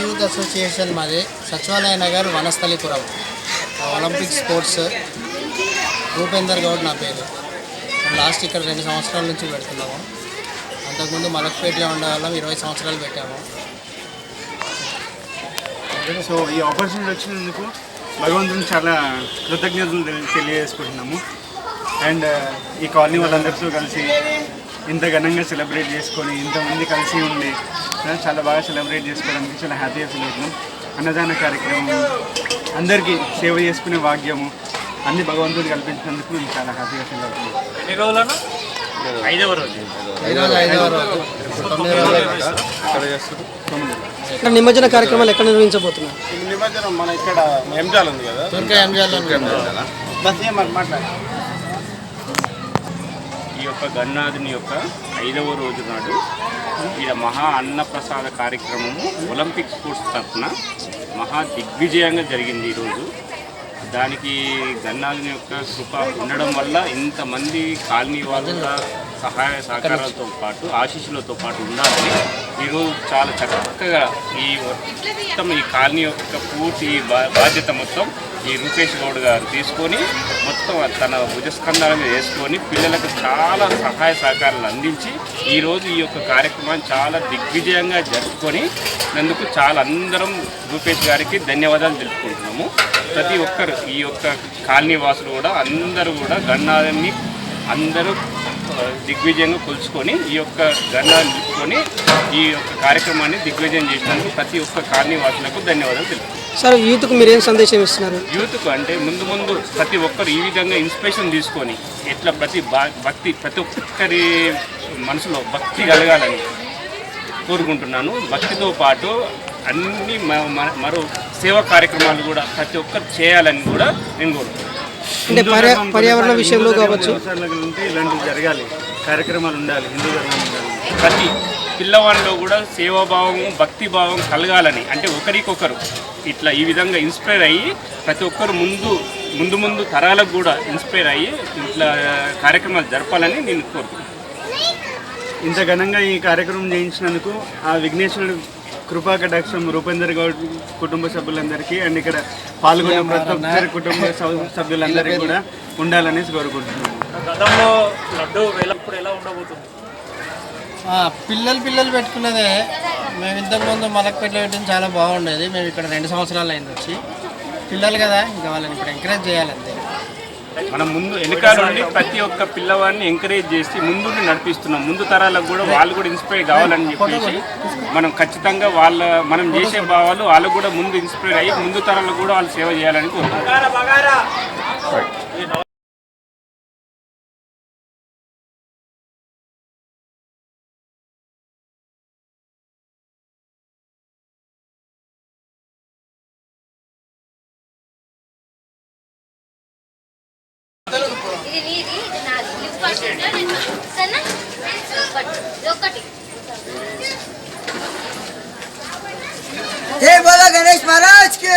Youth association మాది Sachivalaya Nagar Vanasthalipuram. Olympic sports Rupender Goud నా పేరు. లాస్ట్ ఇక్కడ రెండు సంవత్సరాల నుంచి పెడుతున్నాము. అంతకుముందు మలక్పేటలో ఉండేవాళ్ళం ఇరవై సంవత్సరాలు పెట్టాము. సో ఈ ఆపర్చునిటీ వచ్చినందుకు భగవంతుని చాలా కృతజ్ఞతలు తెలియజేసుకుంటున్నాము. అండ్ ఈ కాలనీ వాళ్ళందరితో కలిసి ఇంత ఘనంగా సెలబ్రేట్ చేసుకొని ఇంతమంది కలిసి ఉండి చాలా బాగా సెలబ్రేట్ చేసుకోవడానికి చాలా హ్యాపీగా ఫీల్ అవుతున్నాం. అన్నదాన కార్యక్రమం అందరికీ సేవ చేసుకునే భాగ్యము అన్ని భగవంతుడు కల్పించినందుకు మేము చాలా హ్యాపీగా ఫీల్ అవుతున్నాం. ఎన్ని రోజులను ఐదవ రోజు. ఈరోజు ఐదవ రోజు. తొమ్మిది రోజులు ఇక్కడ నిమజ్జన కార్యక్రమాలు ఎక్కడ నిర్వహించబోతున్నారు? నిమజ్జనం మన ఇక్కడ ఎంజాల్ ఉంది కదా? తుర్కా ఎంజాల్లో యొక్క గన్నాథుని యొక్క ఐదవ రోజు నాడు ఈడ మహా అన్నప్రసాద కార్యక్రమము ఒలింపిక్ స్పోర్ట్స్ తరఫున మహా దిగ్విజయంగా జరిగింది ఈరోజు. దానికి గన్నాథుని యొక్క కృప ఉండడం వల్ల ఇంతమంది కాలనీ వాళ్ళు సహాయ సహకారాలతో పాటు ఆశీస్సులతో పాటు ఉండాలని ఈరోజు చాలా చక్కగా ఈ మొత్తం ఈ కాలనీ యొక్క పూర్తి బా- బాధ్యత మొత్తం ఈ రూపేష్ గౌడ్ గారు తీసుకొని మొత్తం తన భుజస్కంధాల మీద వేసుకొని పిల్లలకు చాలా సహాయ సహకారాలు అందించి ఈరోజు ఈ యొక్క కార్యక్రమాన్ని చాలా దిగ్విజయంగా జరుపుకొని నందుకు చాలా అందరం రూపేష్ గారికి ధన్యవాదాలు తెలుపుకుంటున్నాము. ప్రతి ఒక్కరు ఈ యొక్క కాలనీ వాసులు కూడా అందరూ కూడా గన్నాన్ని అందరూ దిగ్విజయంగా కొలుచుకొని ఈ యొక్క గన్నాన్ని నిలుపుకొని ఈ యొక్క కార్యక్రమాన్ని దిగ్విజయం చేసినందుకు ప్రతి ఒక్క కాలనీ వాసులకు ధన్యవాదాలు తెలుపుతున్నాను. సార్ యూత్కు మీరు ఏం సందేశం ఇస్తున్నారు? యూత్కు అంటే ముందు ముందు ప్రతి ఒక్కరు ఈ విధంగా ఇన్స్పిరేషన్ తీసుకొని ఎట్లా ప్రతి భా- భక్తి ప్రతి ఒక్కరి మనసులో భక్తి కలగాలని కోరుకుంటున్నాను. భక్తితో పాటు అన్ని మరో సేవా కార్యక్రమాలు కూడా ప్రతి ఒక్కరు చేయాలని కూడా నేను కోరుకుంటున్నాను. అంటే పర్యా పర్యావరణ విషయంలో కావచ్చు. ఇలాంటివి జరగాలి. కార్యక్రమాలు ఉండాలి హిందూ ధర్మం ఉండాలి. ప్రతి పిల్లవాడిలో కూడా సేవాభావం భక్తి భావం కలగాలని. అంటే ఒకరికొకరు ఇట్లా ఈ విధంగా ఇన్స్పైర్ అయ్యి ప్రతి ఒక్కరు ముందు ముందు ముందు తరాలకు కూడా ఇన్స్పైర్ అయ్యి ఇట్లా కార్యక్రమాలు జరపాలని నేను కోరుకుంటున్నాను. ఇంత ఘనంగా ఈ కార్యక్రమం చేయించినందుకు ఆ విఘ్నేశ్వరుడు కటాక్షం రూపేందర్ గౌడ్ కుటుంబ సభ్యులందరికీ అండ్ ఇక్కడ పాల్గొన్న ప్రతి ఒక్కరి కుటుంబ సభ- సభ్యులందరికీ కూడా ఉండాలనేసి కోరుకుంటున్నాము గతంలో లడ్డు వేలప్పుడు ఎలా ఉండబోతుంది? ఆ, పిల్లలు పిల్లలు పెట్టుకున్నదే మేము ఇంతకుముందు మలక్పేటలో పెట్టింది చాలా బాగుండేది. మేము ఇక్కడ రెండు సంవత్సరాలు అయింది వచ్చి. పిల్లలు కదా ఇంకా వాళ్ళని ఇప్పుడు ఎంకరేజ్ చేయాలంతే. మనం ముందు వెనకాల నుండి ప్రతి ఒక్క పిల్లవాడిని ఎంకరేజ్ చేసి ముందుండి నడిపిస్తున్నాం. ముందు తరాలకు కూడా వాళ్ళు కూడా ఇన్స్పైర్ కావాలని చెప్పేసి మనం ఖచ్చితంగా వాళ్ళ మనం చేసే భావాలు వాళ్ళు కూడా ముందు ఇన్స్పైర్ అయ్యి ముందు తరాలకు కూడా వాళ్ళు సేవ చేయాలని కోరుకుంటున్నాం. ఇది నీది ఇది నాది నువ్వు ఫస్ట్ నేను సరేనా ఒకటి ఒకటి జై బోలో గణేష్ మహారాజ్ కి